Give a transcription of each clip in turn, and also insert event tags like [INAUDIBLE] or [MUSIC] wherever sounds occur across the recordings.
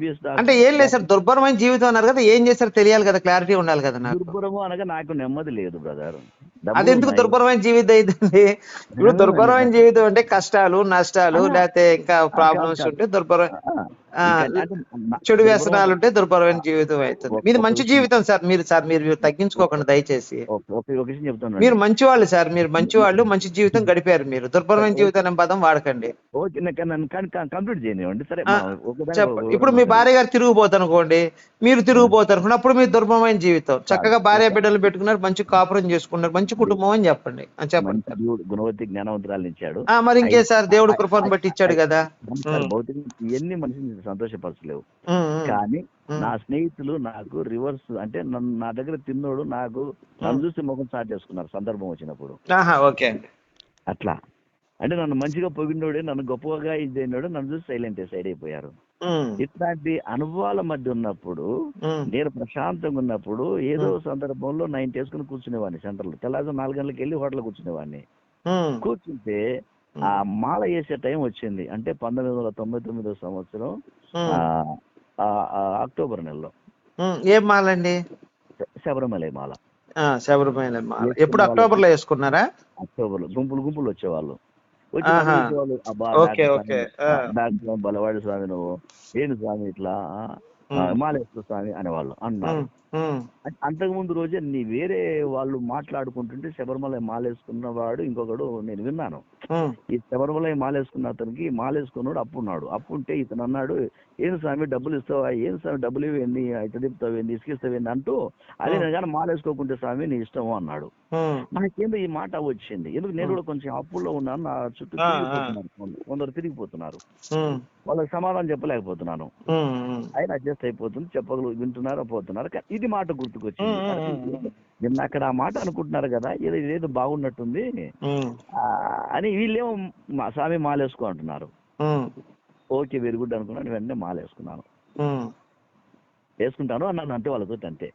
MBBS అంటే ఏం లేదు సార్ దుర్భరమైన జీవితం అన్నారు కదా ఏం చేశారు తెలియాలి కదా క్లారిటీ ఉండాలి కదా నాకు. దుర్భరము అనగా నాకు నెమ్మది లేదు బ్రదర్ అది ఎందుకు దుర్భరమైన జీవితం అయిందండి ఇప్పుడు దుర్భరమైన జీవితం అంటే కష్టాలు నష్టాలు లేకపోతే ఇంకా ప్రాబ్లమ్స్ ఉంటే దుర్భరం చెడు వ్యసనాలు ఉంటే దుర్భరమైన జీవితం అవుతుంది. మీది మంచి జీవితం సార్ మీరు సార్ మీరు మీరు తగ్గించుకోకండి దయచేసి. మీరు మంచి వాళ్ళు సార్ మీరు మంచి వాళ్ళు [LAUGHS] మంచి జీవితం గడిపారు మీరు. దుర్భరమైన జీవితం అనే పదం వాడకండి. ఇప్పుడు మీ భార్య గారు తిరిగిపోతారు అనుకోండి మీరు తిరిగిపోతారు అనుకోండి అప్పుడు మీ దుర్భరమైన జీవితం. చక్కగా భార్య బిడ్డలు పెట్టుకున్నారు మంచి కాపురం చేసుకున్నారు మంచి కుటుంబం అని చెప్పండి. చెప్పండి గుణవతి జ్ఞానవంతురాలు ఇచ్చాడు. ఆ, మరి ఇంకే సార్ దేవుడు కృపను బట్టి ఇచ్చాడు కదా. భౌతిక ఇవన్నీ మనిషిని సంతోషపరచలేవు. కానీ. నా స్నేహితులు నాకు రివర్స్ అంటే నన్ను నా దగ్గర తిన్నోడు నాకు నన్ను చూసి ముఖం స్టార్ట్ చేసుకున్నారు సందర్భం వచ్చినప్పుడు. ఓకే అట్లా. అంటే నన్ను మంచిగా పొగిడినోడే నన్ను గొప్పగా ఇది అయినోడు నన్ను చూసి సైలెంట్ సైడ్ అయిపోయారు. ఇట్లాంటి అనుభవాల మధ్య ఉన్నప్పుడు నేను ప్రశాంతంగా ఉన్నప్పుడు ఏదో సందర్భంలో నైన్ వేసుకుని కూర్చునేవాడిని సెంటర్లో. తెల్లారి నాలుగు గంటలకు వెళ్ళి హోటల్ కూర్చునేవాడిని కూర్చుంటే ఆ మాల వేసే టైం వచ్చింది. అంటే పంతొమ్మిది వందల తొంభై తొమ్మిదో సంవత్సరం అక్టోబర్ నెలలో. ఏం మాలండి? శ- శబరిమల మాల. శబరిమల మాల. ఎప్పుడు అక్టోబర్లో వేసుకున్నారా? అక్టోబర్లో గుంపులు గుంపులు వచ్చేవాళ్ళు. వచ్చి ఆహా. నన్ను చూసేవాళ్ళు, అబ్బా, ఓకే, డాక్టర్ ఓకే. స్వామి, ఆ. డాక్టర్ స్వామి, బలవాడి స్వామి నువ్వు ఏంటి స్వామి ఇట్లా. మాలేశ్వర స్వామి అనేవాళ్ళు అన్నారు. అంతకుముందు రోజే నీ వేరే వాళ్ళు మాట్లాడుకుంటుంటే శబరిమల మాలేసుకున్న వాడు ఇంకొకడు నేను విన్నాను. ఈ శబరిమల మాలేసుకున్న అతనికి మాలేసుకున్నాడు అప్పు ఉన్నాడు అప్పు ఉంటే ఇతను అన్నాడు ఏం స్వామి డబ్బులు ఇస్తావా? ఏం స్వామి డబ్బులు ఇవ్వండి అయితే తిప్పుతావేంది ఇసుకిస్తావేంది అంటూ అదే కానీ మాలేసుకోకుంటే స్వామి నీ ఇష్టము అన్నాడు. నాకేందో ఈ మాట వచ్చింది. ఎందుకు? నేను కూడా కొంచెం అప్పుల్లో ఉన్నాను. నా చుట్టూ కొందరు. తిరిగిపోతున్నారు. వాళ్ళకి సమాధానం చెప్పలేకపోతున్నాను. అయినా అడ్జస్ట్ అయిపోతుంది. చెప్పగలు వింటున్నారా? పోతున్నారు? కానీ ఇది మాట గుర్తుకొచ్చింది. నిన్న అక్కడ ఆ మాట అనుకుంటున్నారు కదా ఏదో ఇదేదో బాగున్నట్టుంది. అని వీళ్ళేమో మా స్వామి మాలేసుకో అంటున్నారు. ఓకే వెరీ గుడ్ అనుకున్నాను వెంటనే మాలేసుకున్నాను. వేసుకుంటాను అన్నాను అంతే వాళ్ళతో అంతే.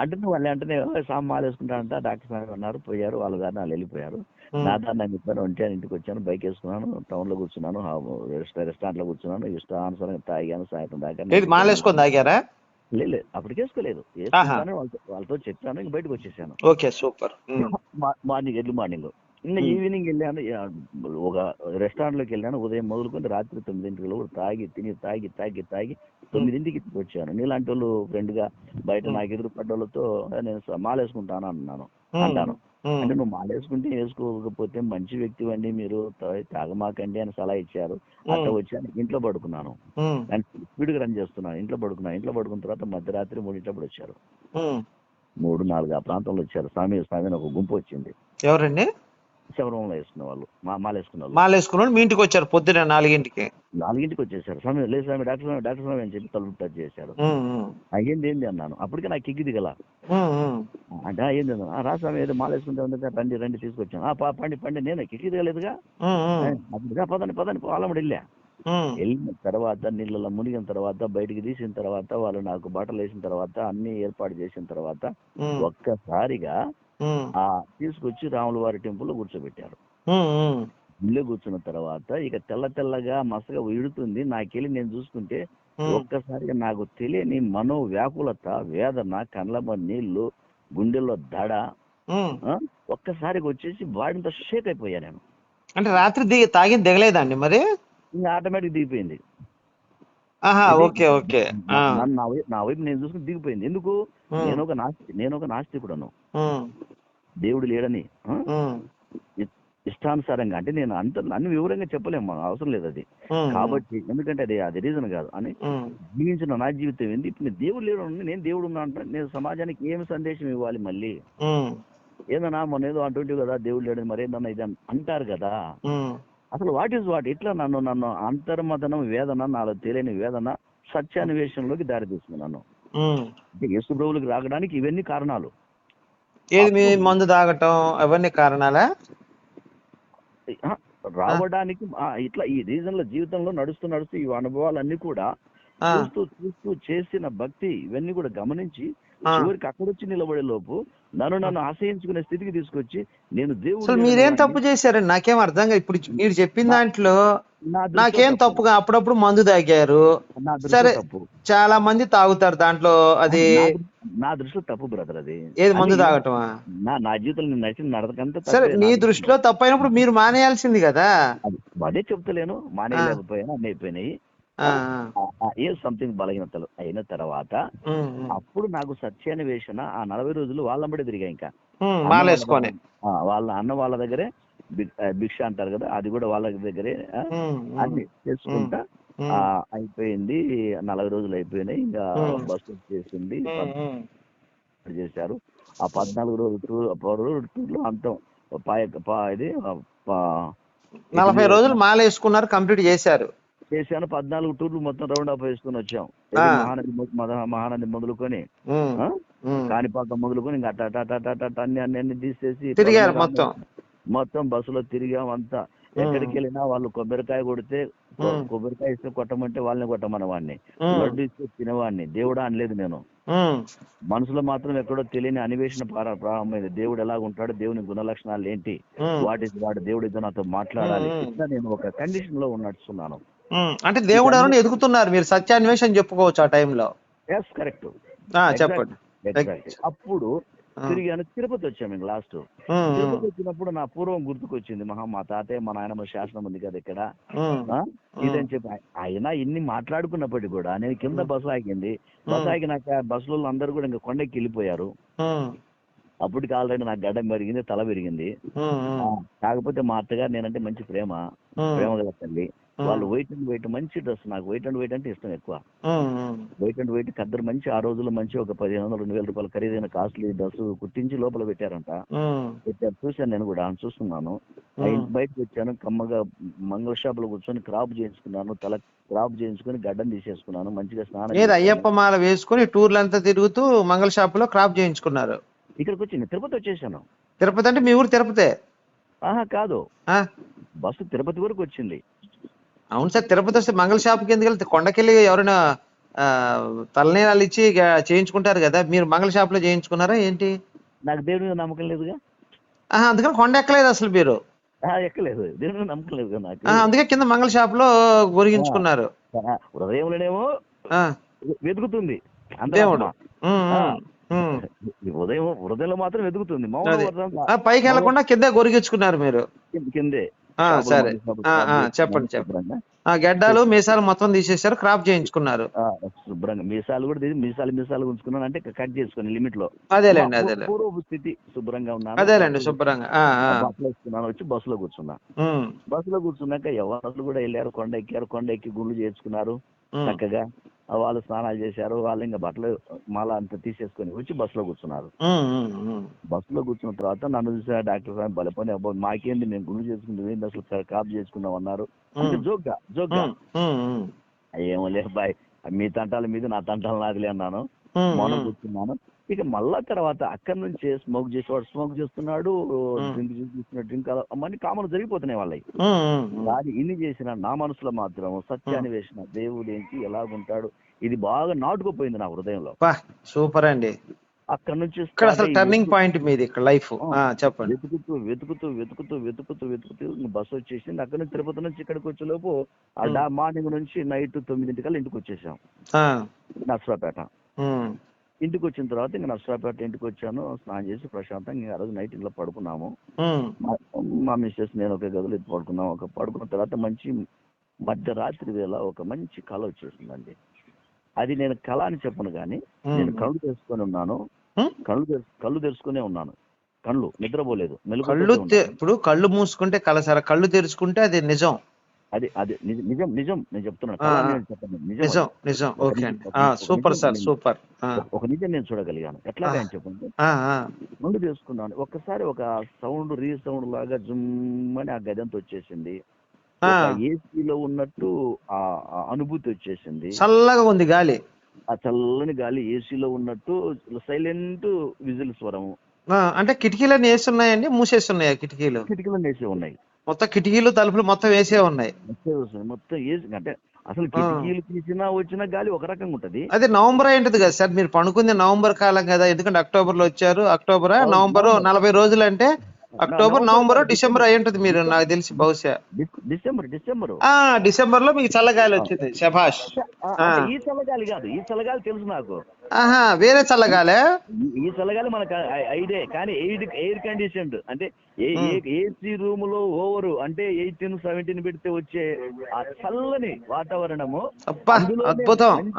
అంటే వాళ్ళు వెంటనే "ఓ, స్వామి మాలేసుకుంటానంట డాక్టర్ స్వామి అన్నారు పోయారు వాళ్ళ గారు వాళ్ళు వెళ్ళిపోయారు. నా దాన్ని నేను ఇద్దరు ఉంటే ఇంటికి వచ్చాను బైక్ వేసుకున్నాను టౌన్లో కూర్చున్నాను రెస్టారెంట్లో కూర్చున్నాను ఇష్టానుసారంగా తాగాను సాయంత్రం దాకా మాలేసుకొని తాగారా? లేదు లేదు, అప్పటికి వేసుకోలేదు ఆహా. వేసుకుంటాను వాళ్ళతో చెప్పాను ఇంక బయటకు వచ్చేసాను. Okay super. Morning early morning. ఇంకా. ఈవినింగ్ వెళ్ళాను ఒక రెస్టారెంట్లోకి వెళ్ళాను ఉదయం మొదలుకొని రాత్రి తొమ్మిదింటికి లోపు తాగి తిని తాగి తాగి తాగి తొమ్మిదింటికి వచ్చాను. నీలాంటి వాళ్ళు ఫ్రెండ్గా బయట. నాకు ఎదురు పడ్డ వాళ్ళతో నేను మాలేసుకుంటాను అన్నాను అంటాను. అంటే నువ్వు మాలేసుకుంటే వేసుకోకపోతే మంచి వ్యక్తి అండి మీరు తాగమాకండి అని సలహా ఇచ్చారు. అట్లా వచ్చాను ఇంట్లో పడుకున్నాను. ఉమ్, నేను స్పీడ్గా రన్ చేస్తున్నాను. ఇంట్లో పడుకున్నాను. ఇంట్లో పడుకున్న తర్వాత మధ్యరాత్రి మూడింటప్పుడు వచ్చారు. మూడు నాలుగు ఆ ప్రాంతంలో వచ్చారు. స్వామి స్వామి అని ఒక గుంపు వచ్చింది. ఎవరండి? శబరిమల వేసుకున్న వాళ్ళు. మా మాల వేసుకున్న వాళ్ళు మాలేసుకున్నాడు మీ ఇంటికి వచ్చారు పొద్దున నాలుగింటికి. నాలుగింటికి వచ్చేసారు. స్వామి లేదు స్వామి డాక్టర్ స్వామి డాక్టర్ స్వామి అని చెప్పి తలుపు టచ్ చేశారు. అయ్యింది ఏంది అన్నాను. అప్పటికే నాకు ఉమ్, ఉమ్, అంటే "ఆ, ఏంది అన్నాను. "ఆ, రా స్వామి ఏదో మాల వేసుకుంటే ఉంది కదా, రండి రండి తీసుకొచ్చాను. "ఆ, పా- పండి పండి నేను కిక్కి దిగలేదుగా. ఉమ్, ఉమ్, అప్పుడు పదండి పదండి పోవాలమ్మడి వెళ్ళా. వెళ్ళిన తర్వాత నీళ్ళలో మునిగిన తర్వాత బయటికి తీసిన తర్వాత వాళ్ళు నాకు బట్టలు వేసిన తర్వాత అన్ని ఏర్పాటు చేసిన తర్వాత ఒక్కసారిగా ఆ తీసుకొచ్చి రాముల వారి టెంపుల్లో కూర్చోబెట్టారు. ఇల్లు కూర్చున్న తర్వాత ఇక తెల్ల తెల్లగా మసగా ఇడుతుంది నాకెళ్ళి నేను చూసుకుంటే. ఒక్కసారిగా నాకు తెలియని మనో వ్యాకులత వేదన కళ్ళమ నీళ్ళు గుండెల్లో దడ ఒక్కసారిగా వచ్చేసి బాడీతో షేక్ అయిపోయా నేను. అంటే రాత్రి దిగి తాగింది దిగలేదండి మరి? ఇంకా ఆటోమేటిక్ దిగిపోయింది. Okay okay. నా- వైపు నేను చూసుకుని దిగిపోయింది. ఎందుకు? నేను ఒక నాస్తి నేను ఒక నాస్తికుడను. దేవుడు లేడని ఇష్టానుసారంగా అంటే నేను అంత అన్ని వివరంగా చెప్పలేము అవసరం లేదు అది. కాబట్టి ఎందుకంటే అది అది రీజన్ కాదు. అని జీవించిన నా జీవితం ఏంది? ఇప్పుడు నేను దేవుడు లేడు నేను దేవుడు ఉన్నా అంటే నేను సమాజానికి ఏమి సందేశం ఇవ్వాలి మళ్ళీ? ఏదన్నా మొన్న ఏదో అంటుంటే కదా దేవుడు లేడని మరేదన్నా ఇది అంటారు కదా. అసలు వాట్ ఈస్ వాట్ ఇట్లా నన్ను నన్ను అంతర్మదనం వేదన నాలో తెలియని వేదన సత్యాన్వేషణలోకి దారి తీసుకున్నాను. అంటే యేసు ప్రభువులకు రాగడానికి ఇవన్నీ కారణాలు. ఏది మీ మందు తాగటం అవన్నీ కారణాలా రావడానికి ఇట్లా ఈ రీజన్లో జీవితంలో నడుస్తూ నడుస్తూ ఈ అనుభవాలన్నీ కూడా చూస్తూ చూస్తూ చేసిన భక్తి ఇవన్నీ కూడా గమనించి. చివరికి అక్కడొచ్చి నిలబడే లోపు నన్ను నన్ను ఆశ్రయించుకునే స్థితికి తీసుకొచ్చి నేను దేవుడు మీరేం తప్పు చేశారండి నాకేం అర్థం కాదు. ఇప్పుడు మీరు చెప్పిన దాంట్లో నాకేం తప్పు. తప్పుగా అప్పుడప్పుడు మందు తాగారు. సరే తప్పు. చాలా మంది తాగుతారు దాంట్లో అది. నా దృష్టిలో తప్పు బ్రదర్ అది. ఏది మందు తాగటమా? నా నా జీవితంలో నేను నచ్చిన నడకంతా సరే తప్పే నీ దృష్టిలో తప్పైనప్పుడు మీరు మానేయాల్సింది కదా. అది చెప్తలేను. మానేయలేకపోయినా అన్నీ అయిపోయినాయి. ఏ సంథింగ్ బలహీనతలు అయిన తర్వాత అప్పుడు నాకు సత్యాన్వేషణ ఆ నలభై రోజులు వాళ్ళంబడి తిరిగా ఇంకా. మాలేసుకొని. వాళ్ళ- అన్న వాళ్ళ దగ్గరే భిక్ష అంటారు కదా అది కూడా వాళ్ళ దగ్గరే అన్ని చేసుకుంటా అయిపోయింది నలభై రోజులు అయిపోయినాయి ఇంకా. బస్సు చేసింది చేశారు. ఆ పద్నాలుగు రోజులు టూర్ పదహారు టూర్లో అంతం పాయ పా- ఇది నలభై రోజులు మాలేసుకున్నారు కంప్లీట్ చేశారు. చేశాను. పద్నాలుగు టూర్లు మొత్తం రౌండ్ అప్ వేసుకొని వచ్చాం. మహానది మహానది మొదలుకొని. కాణిపాకం మొదలుకొని ఇంకా అన్ని అన్ని అన్ని తీసేసి మొత్తం. మొత్తం బస్సులో తిరిగాం అంతా. ఎక్కడికి వెళ్ళినా వాళ్ళు కొబ్బరికాయ కొడితే. కొబ్బరికాయ ఇస్తే కొట్టమంటే వాళ్ళని కొట్టమన్న వాడిని. లడ్డు ఇస్తే తినవాడిని. దేవుడా అనలేదు నేను. మనసులో మాత్రం ఎక్కడో తెలియని అన్వేషణ ప్రార- ప్రారంభమైంది. దేవుడు ఎలా ఉంటాడు దేవుని గుణ లక్షణాలు ఏంటి వాటి వాడు? దేవుడు ఇద్దరు నాతో మాట్లాడాలి. నేను ఒక కండిషన్లో ఉన్నట్టున్నాను. అంటే దేవుడు ఎవరైనా ఎదుగుతున్నారు? మీరు సత్యాన్వేషణ చెప్పుకోవచ్చు ఆ టైంలో. ఎస్ కరెక్ట్ చెప్పండి. అప్పుడు ఆ, తిరిగాను తిరుపతి వచ్చాము ఇంక లాస్ట్ తిరుపతి వచ్చినప్పుడు నా పూర్వం గుర్తుకొచ్చింది మహా మా తాతయ్య మా నాయనమ్మ శాసనం ఉంది కదా ఇక్కడ? ఇదని చెప్పి ఆయన ఇన్ని మాట్లాడుకున్నప్పటికీ కూడా నేను కింద బస్సు ఆగింది. బస్సు ఆగినాక బస్సులో అందరూ కూడా ఇంకా కొండకి వెళ్ళిపోయారు. అప్పటికి ఆల్రెడీ నాకు గడ్డం పెరిగింది తల పెరిగింది కాకపోతే మా అత్తగారు నేనంటే మంచి ప్రేమ ప్రేమ గల తల్లి. వాళ్ళు వైట్ అండ్ వైట్ మంచి డ్రెస్ నాకు వైట్ అండ్ వైట్ అంటే ఇష్టం ఎక్కువ. వైట్ అండ్ వైట్ కద్దరు మంచి ఆ రోజుల్లో మంచి ఒక పదిహేను వందలు రెండు వేల రూపాయలు ఖరీదైన కాస్ట్లీ డ్రెస్ కుట్టించి లోపల పెట్టారంట. పెట్టారు చూశాను నేను కూడా చూస్తున్నాను. బయటకు వచ్చాను కమ్మగా మంగళ షాప్లో కూర్చొని క్రాప్ చేయించుకున్నాను తల క్రాప్ చేయించుకొని గడ్డం తీసేసుకున్నాను మంచిగా స్నానం. అయ్యప్ప మాల వేసుకుని టూర్లంతా తిరుగుతూ మంగళ షాప్లో క్రాప్ చేయించుకున్నారు. ఇక్కడికి వచ్చింది తిరుపతి వచ్చేసాను. తిరుపతి అంటే మీ ఊరు తిరుపతే? ఆహా కాదు? బస్సు తిరుపతి వరకు వచ్చింది. అవును సార్ తిరుపతి వస్తే మంగళ షాప్కి ఎందుకు వెళ్తే కొండకెళ్ళి ఎవరైనా తలనీలాలు ఇచ్చి చేయించుకుంటారు కదా మీరు మంగళ షాప్లో చేయించుకున్నారా ఏంటి? నాకు దేవుడి మీద నమ్మకం లేదుగా. అందుకని కొండ ఎక్కలేదు అసలు మీరు. ఎక్కలేదు దేవుడి మీద నమ్మకం లేదు నాకు. అందుకే కింద మంగళ షాప్లో గురిగించుకున్నారు హృదయంలోనేమో వెతుకుతుంది దేవుడు. ఉదయం హృదయంలో మాత్రం వెతుకుతుంది పైకి వెళ్ళకుండా కింద గొరిగించుకున్నారు మీరు. కింద- షాపులు సరే చెప్పండి చెప్పండి. ఆ గెడ్డాలు మీసాలు మొత్తం తీసేశారు క్రాప్ చేయించుకున్నారు. శుభ్రంగా మీసాలు కూడా మీసాలు మీసాలు ఉంచుకున్నాను. అంటే కట్ చేసుకుని లిమిట్లో అదేలేండి. పూర్వపు స్థితి శుభ్రంగా ఉన్నాను. అదేలేండి శుభ్రంగా. బస్సులో వేసుకున్నాను వచ్చి బస్సులో కూర్చున్నా. బస్సులో కూర్చున్నాక ఎవరు కూడా వెళ్ళారు కొండ ఎక్కారు కొండ ఎక్కి గుండ్లు చేర్చుకున్నారు ఉమ్, చక్కగా. వాళ్ళు స్నానాలు చేశారు వాళ్ళు ఇంకా బట్టలు మాల అంతా తీసేసుకొని వచ్చి బస్సులో కూర్చున్నారు. ఉమ్, ఉమ్, ఉమ్. బస్సులో కూర్చున్న తర్వాత నన్ను చూసా డాక్టర్ సార్ బలపని మాకేంది మేము గుండు చేసుకుంటాం ఏంది అసలు కాప్ చేసుకున్నాం అన్నారు. అంటే జోక్గా. ఉమ్, ఏమో లే బాయ్. మీ తంటాల మీద నా తంటాలు నాదిలే అన్నాను. మౌనం. కూర్చున్నాను. ఇక మళ్ళా తర్వాత అక్కడి నుంచి స్మోక్ చేసేవాడు స్మోక్ చేస్తున్నాడు. డ్రింక్ చేస్తున్నాడు డ్రింక్ అవన్నీ కామన్ జరిగిపోతున్నాయి వాళ్ళకి. కానీ ఇన్ని చేసిన నా మనసులో మాత్రం సత్యాన్వేషణ దేవుడు ఏంటి ఎలాగుంటాడు ఇది బాగా నాటుకుపోయింది నా హృదయంలో. సూపర్ అండి. అక్కడ నుంచి ఇక్కడ అసలు టర్నింగ్ పాయింట్ మీది ఇక్కడ లైఫ్. చెప్పండి. వెతుకుతూ వెతుకుతూ వెతుకుతూ వెతుకుతూ వెతుకుతూ బస్సు వచ్చేసింది. అక్కడ నుంచి తిరుపతి నుంచి ఇక్కడికి వచ్చేలోపు. డా మార్నింగ్ నుంచి నైట్ తొమ్మిదింటికల్లా ఇంటికి వచ్చేసాం. నర్సరాపేట ఇంటికి వచ్చిన తర్వాత ఇంకా నర్సరాపేట ఇంటికి వచ్చాను. స్నానం చేసి ప్రశాంతంగా ఇంకా ఆ రోజు నైట్ ఇంట్లో పడుకున్నాము. మా- మిస్సెస్ నేను ఒక గదిలో ఇది పడుకున్నాం ఒక పడుకున్న తర్వాత మంచి మధ్యరాత్రి వేళ ఒక మంచి కళ వచ్చేసిందండి. అది నేను కళ అని చెప్పను కానీ నేను. కళ్ళు తెరుచుకొని ఉన్నాను? కళ్ళు కళ్ళు తెరుచుకునే ఉన్నాను. కళ్ళు నిద్రపోలేదు. కళ్ళు. ఇప్పుడు కళ్ళు మూసుకుంటే కలసర కళ్ళు తెరుచుకుంటే అది నిజం. అది అది నిజం నిజం నేను చెప్తున్నాను ఆ, ఆ. అని నిజం ఓకే ఆ, సూపర్ సార్ సూపర్. ఆ, ఒక- నిజం నేను చూడగలిగాను. ఎట్లా ఆ. అని చెప్పండి? ఆ, ఆ, ముందు చేసుకున్నాను ఒక్కసారి ఒక సౌండ్ రీ సౌండ్ లాగా జుమ్మని ఆ గది అంతా వచ్చేసింది. ఆ. ఏసీలో ఉన్నట్టు ఆ ఆ అనుభూతి వచ్చేసింది. చల్లగా ఉంది గాలి. ఆ చల్లని గాలి ఏసీలో ఉన్నట్టు సైలెంట్ విజిల్ స్వరం ఆ, అంటే కిటికీలన్నీ వేసి ఉన్నాయండి మూసేసి ఉన్నాయా కిటికీలు? కిటికీలు వేసి ఉన్నాయి. మొత్తం కిటికీలు తలుపులు మొత్తం వేసే ఉన్నాయి. మొత్తం ఏసీ అంటే అసలు కిటికీలు తీసినా వచ్చిన గాలి ఒక రకంగా ఉంటది. అదే నవంబర్ ఏంటది కదా సార్. మీరు పనుకుంది నవంబర్ కాలం కదా. ఎందుకంటే అక్టోబర్లో వచ్చారు. అక్టోబరా నవంబర్. నలభై రోజులు అంటే అక్టోబర్ నవంబర్ డిసెంబర్. అయి ఉంటుంది మీరు నాకు తెలిసి బహుశా. డిస్- డిసెంబర్ డిసెంబర్. ఆ డిసెంబర్లో మీకు చల్లగాలి వచ్చింది శభాష్. ఈ చల్లగాలి కాదు ఈ చల్లగాలి తెలుసు నాకు. ఆహా వేరే చల్లగాలే? ఈ- చల్లగాలి మనకు ఐ- ఐడే కానీ ఎయిర్ ఎయిర్ కండిషన్డ్. అంటే ఏసీ రూమ్లో ఓవర్ అంటే ఎయిటీన్ సెవెంటీన్ పెడితే వచ్చే ఆ చల్లని వాతావరణము అద్భుతం.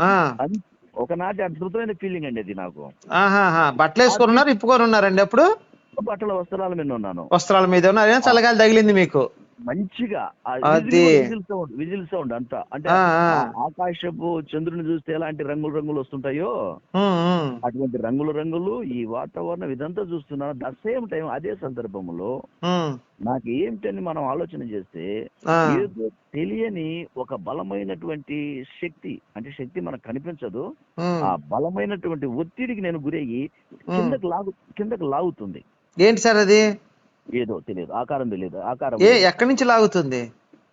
ఒకనాటి అద్భుతమైన ఫీలింగ్ అండి అది నాకు. బట్టలు వేసుకొని ఉన్నారు ఇప్పుకొని ఉన్నారండి అప్పుడు? బట్టల వస్త్రాల మీద ఉన్నాను. వస్త్రాల మీద ఉన్నారు. చల్లగాలి తగిలింది మీకు? మంచిగా. విజిల్ సౌండ్ విజిల్ సౌండ్ అంతా. అంటే ఆకాశపు చంద్రుని చూస్తే ఎలాంటి రంగులు రంగులు వస్తుంటాయో అటువంటి రంగులు రంగులు ఈ వాతావరణం ఇదంతా చూస్తున్నాను ద సేమ్ టైం అదే సందర్భంలో నాకు ఏమిటని మనం ఆలోచన చేస్తే ఏదో తెలియని ఒక బలమైనటువంటి శక్తి అంటే శక్తి మనకు కనిపించదు. ఆ బలమైనటువంటి ఒత్తిడికి నేను గురయ్యి కిందకు లాగు కిందకు లాగుతుంది. ఏంటి సార్ అది? ఏదో తెలియదు ఆకారం తెలియదు ఆకారం ఏ ఎక్కడి నుంచి లాగుతుంది?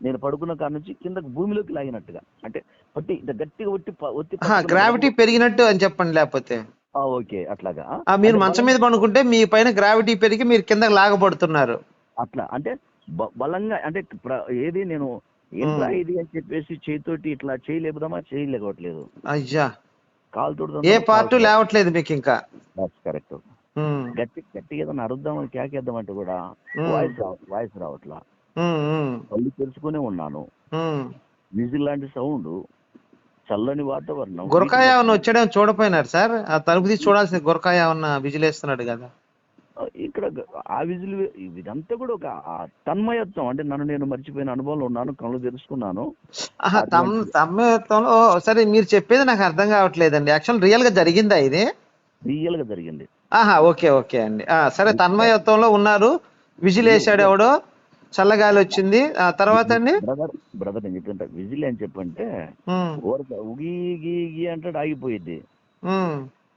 నేను పడుకున్న కాడ నుంచి కిందకు భూమిలోకి లాగినట్టుగా. అంటే పట్టి ఇంత గట్టిగా ఒట్టి ఒత్తి గ్రావిటీ పెరిగినట్టు అని చెప్పండి లేకపోతే. ఓకే అట్లాగా. మీరు మంచం మీద పడుకుంటే మీ పైన గ్రావిటీ పెరిగి మీరు కిందకి లాగబడుతున్నారు. అట్లా అంటే బలంగా అంటే ఏది నేను ఏంట్రా ఇది అని చెప్పేసి చేతితోటి ఇట్లా చేయలేపుదామా చేయలేకపోవట్లేదు. అయ్యా. కాలుతో ఏ పార్ట్ లేవట్లేదు మీకు ఇంకా. కరెక్ట్ గట్టి గట్టి ఏదైనా అరుద్దామని కేకేద్దామంటే కూడా ఉమ్, వాయిస్ వాయిస్ రావట్లా. కళ్ళు తెరుచుకునే ఉన్నాను. విజిల్ లాంటి సౌండ్ చల్లని వాతావరణం గురకాయ వచ్చాడేమో చూడపోయినారు సార్? ఆ తలుపు తీసి చూడాల్సింది గురకాయ ఏమన్నా విజిలేస్తున్నాడు కదా. ఇక్కడ ఆ విజిల్ ఇదంతా కూడా ఒక తన్మయత్వం అంటే నన్ను నేను మర్చిపోయిన అనుభవంలో ఉన్నాను కళ్ళు తమ్ తమ్మత్వంలో సరే మీరు చెప్పేది నాకు అర్థం కావట్లేదండి. యాక్చువల్ రియల్గా జరిగిందా ఇది? రియల్గా జరిగింది. ఆహా ఓకే ఓకే అండి. ఆ సరే తన్మయత్వంలో ఉన్నారు. విజిల్ వేసాడు ఎవడో? చల్లగాలి వచ్చింది. ఆ తర్వాత అండి? బ్రదర్ బ్రదర్ నేను చెప్తుంటా. విజిల్ అని చెప్పంటే ఉగి అంటాడు ఆగిపోయింది.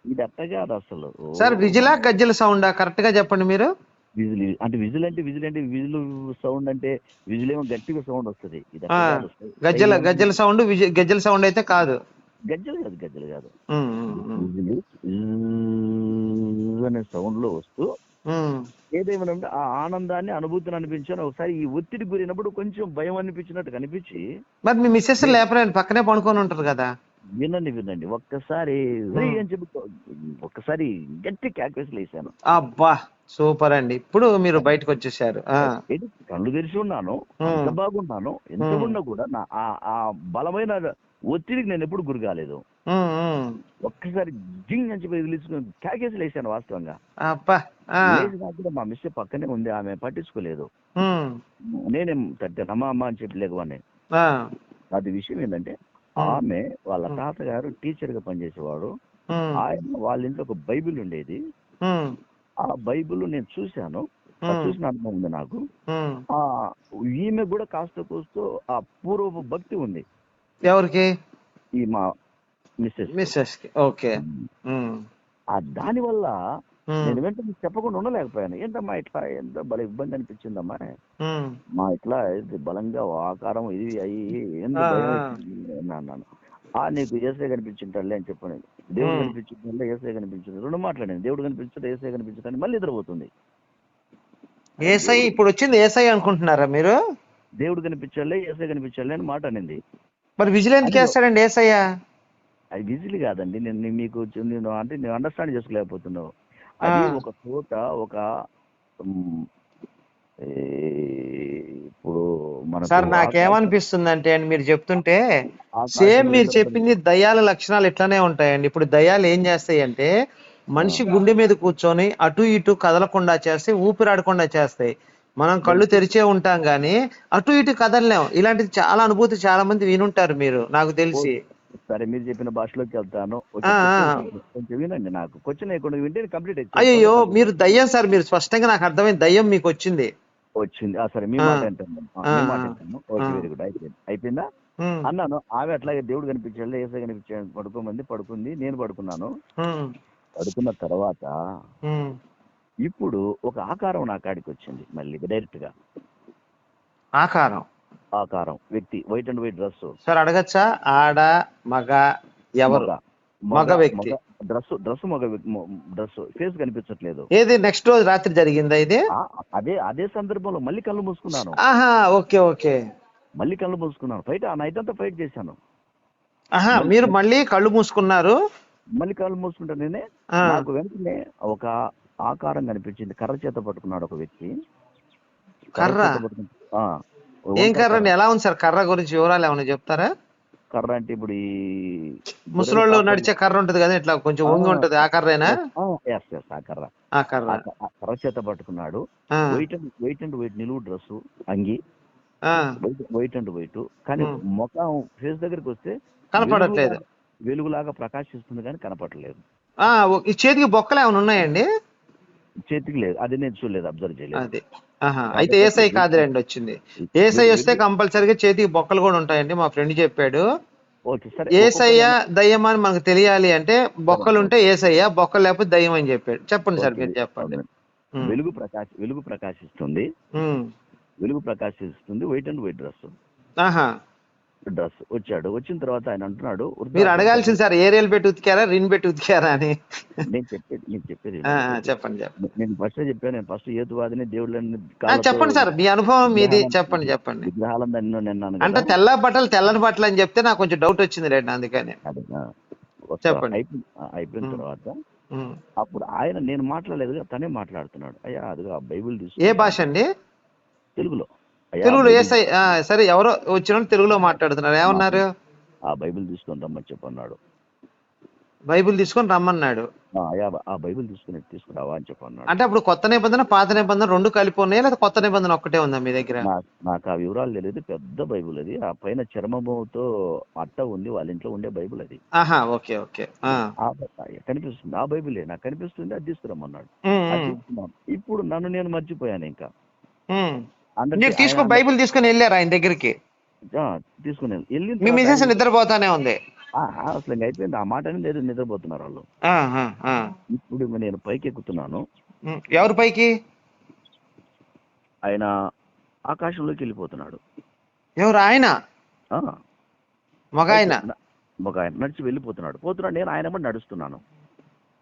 ఇది అట్ట కాదు అసలు. సార్ విజిలా గజ్జల సౌండా? కరెక్ట్గా చెప్పండి మీరు. విజిల్ అంటే విజిల్ అంటే విజిల్ అంటే విజిల్ సౌండ్ అంటే విజిల్ ఏమో గట్టిగా సౌండ్ వస్తుంది. గజ్జల గజ్జల సౌండ్ గజ్జల సౌండ్ అయితే కాదు. గజ్జలు కాదు గజ్జలు కాదు. అనే సౌండ్లో వస్తూ. ఏదేమైనా ఉంటే ఆ ఆనందాన్ని అనుభూతిని అనిపించాను ఒకసారి ఈ ఒత్తిడి గురినప్పుడు కొంచెం భయం అనిపించినట్టు కనిపించి మరి మీ మిస్సెస్ లేపరండి పక్కనే పడుకొని ఉంటారు కదా. వినండి వినండి. ఒక్కసారి అని చెప్పి ఒక్కసారి గట్టి క్యాక్వేస్ వేసాను అబ్బా సూపర్ అండి. ఇప్పుడు మీరు బయటకు వచ్చేసారు. కళ్ళు తెరిచి ఉన్నాను. బాగున్నాను. ఎంత. ఉన్నా కూడా నా ఆ ఆ బలమైన ఒత్తిడికి నేను ఎప్పుడు గురి కాలేదు. ఒక్కసారి జింగ్ అని చెప్పి క్యాకేసి లేసాను వాస్తవంగా. మా మిస్ పక్కనే ఉంది ఆమె పట్టించుకోలేదు. నేనేం తట్టాను అమ్మా అమ్మ అని చెప్పి లేకపోనే అది విషయం ఏంటంటే. ఆమె వాళ్ళ. తాతగారు టీచర్గా పనిచేసేవాడు. ఆయన వాళ్ళ ఇంట్లో ఒక బైబిల్ ఉండేది. ఆ బైబిల్ నేను చూశాను. చూసిన అనుభవం ఉంది నాకు. ఆ ఈమె కూడా కాస్త కూస్తూ ఆ పూర్వపు భక్తి ఉంది. ఎవరికి? ఈ మా మిస్సెస్ మిస్సెస్కి. ఓకే. ఆ దాని వల్ల నేను వెంటనే చెప్పకుండా ఉండలేకపోయాను. ఏంటమ్మా ఇట్లా ఎంత బల ఇబ్బంది అనిపించిందమ్మా? మా ఇట్లా ఇది బలంగా ఆకారం ఇది అయ్యి అన్నాను ఆ నీకు ఏసే కనిపించింటాడులే అని చెప్పాను. దేవుడు. కనిపించింది ఏసే కనిపించింది. రెండు మాట్లాడాను. దేవుడు కనిపించదు ఏసే కనిపించదు మళ్ళీ నిద్రపోతుంది. ఏసై ఇప్పుడు వచ్చింది ఏసై అనుకుంటున్నారా మీరు? దేవుడు కనిపించాలే ఏసే కనిపించాలే అని మాట అనింది. మరి విజిల్ ఎందుకు వేస్తాడండి ఏసయ్య? అది విజిల్ కాదండి. నేను మీకు నేను అంటే నేను అండర్స్టాండ్ చేసుకోలేకపోతున్నావు. అది. ఒక చోట ఒక ఇప్పుడు మన సార్ నాకేమనిపిస్తుంది అంటే అండి మీరు చెప్తుంటే సేమ్ మీరు చెప్పింది దయ్యాల లక్షణాలు ఇట్లానే ఉంటాయండి. ఇప్పుడు దయ్యాలు ఏం చేస్తాయి అంటే మనిషి గుండె మీద కూర్చొని అటు ఇటు కదలకుండా చేస్తే ఊపిరాడకుండా చేస్తాయి. మనం కళ్ళు తెరిచే ఉంటాం కానీ అటు ఇటు కదలలేం. ఇలాంటిది చాలా అనుభూతి చాలా మంది వినుంటారు మీరు నాకు తెలిసి. సరే మీరు చెప్పిన భాషలోకి వెళ్తాను. కొంచెం వినండి నాకు. క్వశ్చన్ వేయకుండా వింటే కంప్లీట్ అయ్యో మీరు దయ్యం సార్ మీరు స్పష్టంగా నాకు అర్థమైంది దయ్యం మీకు వచ్చింది. వచ్చింది. ఆ, సరే మీ. మాట ఓకే. Very good. అయిపోయింది. అయిపోయిందా? అన్నాను. ఆమె అట్లాగే దేవుడు కనిపించాడు ఏసే కనిపించాడు పడుకోమంది పడుకుంది. నేను పడుకున్నాను. పడుకున్న తర్వాత. ఇప్పుడు ఒక ఆకారం నా కాడికి వచ్చింది మళ్ళీ డైరెక్ట్గా ఆకారం. ఆకారం. వ్యక్తి white and white dress sir అడగచ్చా? ఆడ మగ ఎవరు? మగ. వ్యక్తి. డ్రెస్ డ్రెస్ మగ డ్రెస్ ఫేస్ కనిపించట్లేదు. ఏది నెక్స్ట్ రోజు రాత్రి జరిగిందా ఇది? అదే అదే సందర్భంలో మళ్ళీ కళ్ళు మూసుకున్నాను. ఆహా ఓకే ఓకే. మళ్ళీ కళ్ళు మూసుకున్నాను. ఫైట్ ఆ నైట్ అంతా ఫైట్ చేశాను. ఆహా మీరు మళ్ళీ కళ్ళు మూసుకున్నారు? మళ్ళీ కళ్ళు మూసుకుంటా నేనే. నాకు వెంటనే ఒక ఆకారం కనిపించింది. కర్ర చేత పట్టుకున్నాడు ఒక వ్యక్తి. కర్ర? ఏం కర్ర. అండి ఎలా ఉంది సార్? కర్ర గురించి వివరాలు ఏమైనా చెప్తారా? కర్ర అంటే ఇప్పుడు ఈ ముసలోళ్ళు నడిచే కర్ర ఉంటది కదా ఇట్లా కొంచెం వంగి ఉంటది. ఆ కర్రేనా? ఆ కర్ర. ఆ కర్ర. కర్ర చేత పట్టుకున్నాడు. White and white and white నిలువు డ్రెస్ అంగి. వైట్ అండ్ వైట్ కానీ. ముఖం ఫేస్ దగ్గరికి వస్తే కనపడట్లేదు. వెలుగులాగా- ప్రకాశిస్తుంది కానీ కనపడలేదు. చేతికి బొక్కలు ఏమైనా ఉన్నాయండి? చేతికి లేదు. అది నేను చూడలేదు అబ్జర్వ్ చేయలేదు. అది. అయితే ఏసఐ కాదులేండి వచ్చింది. ఏసఐ వస్తే కంపల్సరీగా చేతికి బొక్కలు కూడా ఉంటాయండి మా ఫ్రెండ్ చెప్పాడు. ఓకే సరే. ఏసయ్య దయ్యం అని మనకు తెలియాలి అంటే బొక్కలు ఉంటే ఏసయ్య బొక్కలు లేకపోతే దయ్యం అని చెప్పాడు. చెప్పండి సార్ మీరు చెప్పండి. వెలుగు ప్రకాశ వెలుగు ప్రకాశిస్తుంది. వెలుగు ప్రకాశిస్తుంది వైట్ అండ్ వైట్ డ్రెస్ ఆహా. డ్రెస్ వచ్చాడు. వచ్చిన తర్వాత ఆయన అంటున్నాడు "వృద్ధా, మీరు అడగాల్సింది సార్ ఏరియల్ పెట్టి ఉతికారా రిన్ పెట్టి ఉతికారా అని? నేను చెప్పేది నేను చెప్పేది చెప్పండి నేను ఫస్ట్ చెప్పాను నేను ఫస్ట్ ఏతువాదిని దేవుళ్ళని చెప్పండి సార్ మీ అనుభవం మీది చెప్పండి చెప్పండి. విగ్రహాలను నిన్ను నిన్నాను అంటే తెల్ల బట్టలు తెల్లని బట్టలు అని చెప్తే నాకు కొంచెం డౌట్ వచ్చింది రేటు అందుకని. చెప్పండి. అయిపోయిన. తర్వాత. అప్పుడు ఆయన నేను మాట్లాడలేదు తనే మాట్లాడుతున్నాడు. అయ్యా అదిగా బైబిల్ ఏ తీసుకు భాష అండి? తెలుగులో. తెలుగులో సరే ఎవరో వచ్చిన తెలుగులో మాట్లాడుతున్నారు. ఏమన్నారు? ఆ బైబిల్ తీసుకొని రమ్మని చెప్పన్నాడు. బైబిల్ తీసుకొని రమ్మన్నాడు. ఆ, బైబిల్ తీసుకుని తీసుకురావా అని చెప్పన్నాడు. అంటే అప్పుడు కొత్త నిబంధన పాత నిబంధన రెండు కలిపి ఉన్నాయా? లేదా కొత్త నిబంధన ఒక్కటే ఉందా మీ దగ్గర? నాకు ఆ వివరాలు తెలియదు. పెద్ద బైబిల్ అది. ఆ పైన చర్మముతో అట్ట ఉంది. వాళ్ళ ఇంట్లో ఉండే బైబిల్ అది. ఆహా ఓకే ఓకే. కనిపిస్తుంది. ఆ బైబిలే. నాకు కనిపిస్తుంది అది తీసుకురమ్మన్నాడు. ఇప్పుడు నన్ను నేను మర్చిపోయాను ఇంకా. మీరు తీసుకుని బైబిల్ తీసుకుని వెళ్ళారు ఆయన దగ్గరికి? తీసుకుని వెళ్ళి- మీ మిసెస్ నిద్రపోతానే ఉంది. అసలు అయిపోయింది. ఆ మాట లేదు నిద్రపోతున్నారు వాళ్ళు. ఇప్పుడు నేను పైకి ఎక్కుతున్నాను. ఎవరి పైకి? ఆయన ఆకాశంలోకి వెళ్ళిపోతున్నాడు. ఎవరు ఆయన? మగ ఆయన ఒక ఆయన నడిచి వెళ్ళిపోతున్నాడు. పోతున్నాడు. నేను ఆయన వెంబడి నడుస్తున్నాను.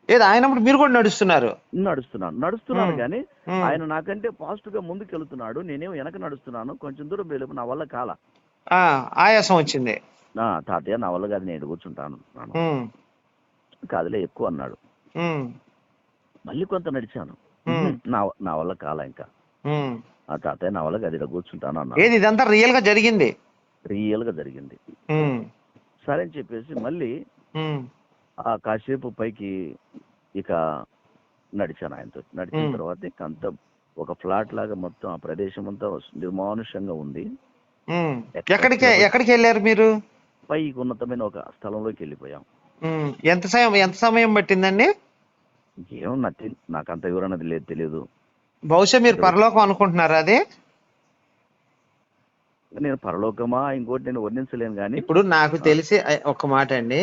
ఏది ఆయన మీరు కూడా నడుస్తున్నారు? నడుస్తున్నాను. నడుస్తున్నాను. కానీ. ఆయన నాకంటే ఫాస్ట్గా ముందుకు వెళ్తున్నాడు నేనేమో వెనక నడుస్తున్నాను. కొంచెం దూరం వెళ్ళి నా వల్ల కాల. ఆయాసం వచ్చింది. నా తాతయ్య నా వల్ల కాదు నేను కూర్చుంటాను కాదులే ఎక్కువ అన్నాడు. మళ్ళీ కొంత నడిచాను. నా నా వల్ల కాల ఇంకా. ఆ తాతయ్య నా వల్ల కాదు ఇక్కడ కూర్చుంటాను అన్నాడు. ఏది ఇదంతా రియల్గా జరిగింది? రియల్గా జరిగింది సరే అని చెప్పేసి మళ్ళీ ఆ కాసేపు పైకి ఇక నడిచాను ఆయనతో. నడిచిన. తర్వాత ఇక అంత ఒక ఫ్లాట్ లాగా మొత్తం ఆ ప్రదేశం అంతా నిర్మానుష్యంగా ఉంది. ఎక్కడికి ఎక్కడికి వెళ్ళారు మీరు? పైకి ఉన్నతమైన ఒక స్థలంలోకి వెళ్ళిపోయాం. ఎంత సమయం ఎంత సమయం పట్టిందండి? ఏమో నాకు అంత వివరణ లేదు తెలియదు. బహుశా మీరు పరలోకం అనుకుంటున్నారా అది? నేను పరలోకమా ఇంకోటి నేను వర్ణించలేను కానీ ఇప్పుడు నాకు తెలిసి ఒక మాట అండి.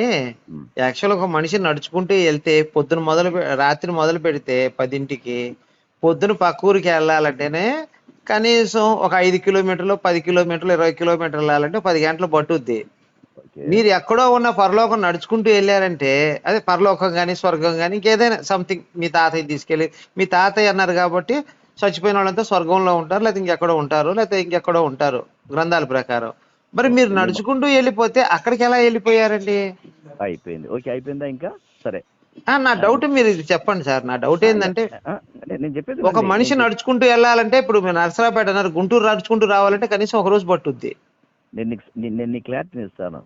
యాక్చువల్ ఒక మనిషి నడుచుకుంటూ వెళ్తే పొద్దున మొదలు పె- రాత్రి మొదలు పెడితే పదింటికి పొద్దున పక్క ఊరికి వెళ్ళాలంటేనే కనీసం ఒక ఐదు కిలోమీటర్లు పది కిలోమీటర్లు ఇరవై కిలోమీటర్లు వెళ్ళాలంటే పది గంటలు పట్టుద్ది. మీరు ఎక్కడో ఉన్న పరలోకం నడుచుకుంటూ వెళ్ళారంటే అదే పరలోకం కానీ స్వర్గం కానీ ఇంకేదైనా సంథింగ్ మీ తాతయ్య తీసుకెళ్ళి మీ తాతయ్య అన్నారు కాబట్టి చచ్చిపోయిన వాళ్ళంతా స్వర్గంలో ఉంటారు లేకపోతే ఇంకెక్కడో ఉంటారు లేకపోతే ఇంకెక్కడో ఉంటారు గ్రంథాల ప్రకారం. మరి మీరు నడుచుకుంటూ వెళ్ళిపోతే అక్కడికి ఎలా వెళ్ళిపోయారండి? అయిపోయింది. ఓకే అయిపోయిందా ఇంకా? సరే. ఆ, నా డౌట్ మీరు ఇది చెప్పండి సార్. నా డౌట్ ఏంటంటే నేను చెప్పేది ఒక. మనిషి నడుచుకుంటూ వెళ్ళాలంటే ఇప్పుడు మీరు నరసరాపేట అన్నారు గుంటూరు నడుచుకుంటూ రావాలంటే కనీసం ఒక రోజు పట్టుద్ది. నేను నీ క్లారిటీ ఇస్తాను.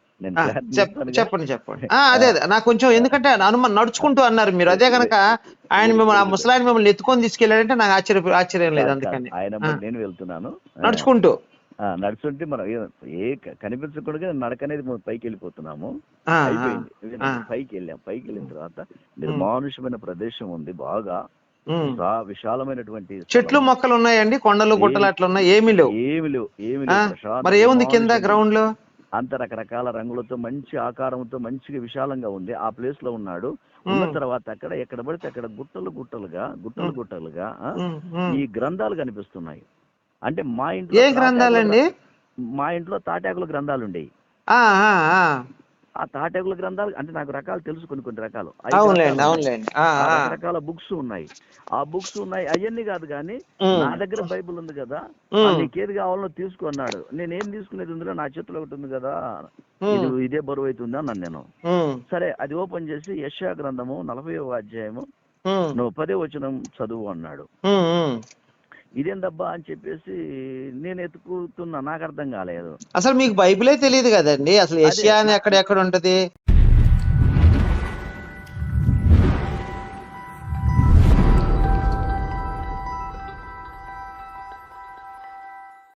చెప్పండి చెప్పండి. అదే అదే. నాకు కొంచెం ఎందుకంటే అనుమానం నడుచుకుంటూ అన్నారు మీరు. అదే కనుక ఆయన మిమ్మల్ని ఆ ముసలాయన మిమ్మల్ని ఎత్తుకొని తీసుకెళ్ళాడంటే నాకు ఆశ్చర్య ఆశ్చర్యం లేదు అందుకని. ఆయన. నేను వెళ్తున్నాను. నడుచుకుంటూ. నడుచుంటే మనం ఏ- కనిపించకుండా నడక అనేది మనం పైకి వెళ్ళిపోతున్నాము. పైకి వెళ్ళాం. పైకి వెళ్ళిన తర్వాత నిర్మానుషమైన ప్రదేశం ఉంది బాగా. విశాలమైనటువంటి చెట్లు. మొక్కలు ఉన్నాయండి కొండలు గుట్టలు అట్లా ఉన్నాయి ఏమీ లేవు. ఏమి లేవు ఏమి లేవు మరి ఏముంది కింద గ్రౌండ్లో అంత రకరకాల రంగులతో మంచి ఆకారంతో మంచిగా విశాలంగా ఉంది. ఆ ప్లేస్లో ఉన్నాడు ఉన్న. తర్వాత అక్కడ ఎక్కడ పడితే అక్కడ గుట్టలు గుట్టలుగా గుట్టలు గుట్టలుగా. ఈ గ్రంథాలు కనిపిస్తున్నాయి. అంటే మా ఇంట్లో ఏ గ్రంథాలండి? గ్ర- మా ఇంట్లో తాటాకుల గ్రంథాలు ఉండేవి ఆ, తాటేకుల గ్రంథాలు అంటే నాకు రకాలు తెలుసు కొన్ని కొన్ని రకాలు. రకాలు బుక్స్ ఉన్నాయి. ఆ బుక్స్ ఉన్నాయి అవన్నీ కాదు కానీ నా దగ్గర బైబిల్ ఉంది కదా నీకేది కావాలో తీసుకో అన్నాడు. నేనేం తీసుకునేది ఉందిలో నా చేతిలో ఒకటి ఉంది కదా ఇది బరువు అవుతుంది అన్నాను నేను. సరే అది ఓపెన్ చేసి యశా గ్రంథము నలభై అధ్యాయము నువ్వు పదే వచనం చదువు అన్నాడు. ఇదేందబ్బా అని చెప్పేసి నేను ఎత్తుకుతున్నా. నాకు అర్థం కాలేదు. అసలు మీకు బైబిలే తెలియదు కదండి. అసలు. ఏషియా అని ఎక్కడ ఎక్కడ ఉంటది?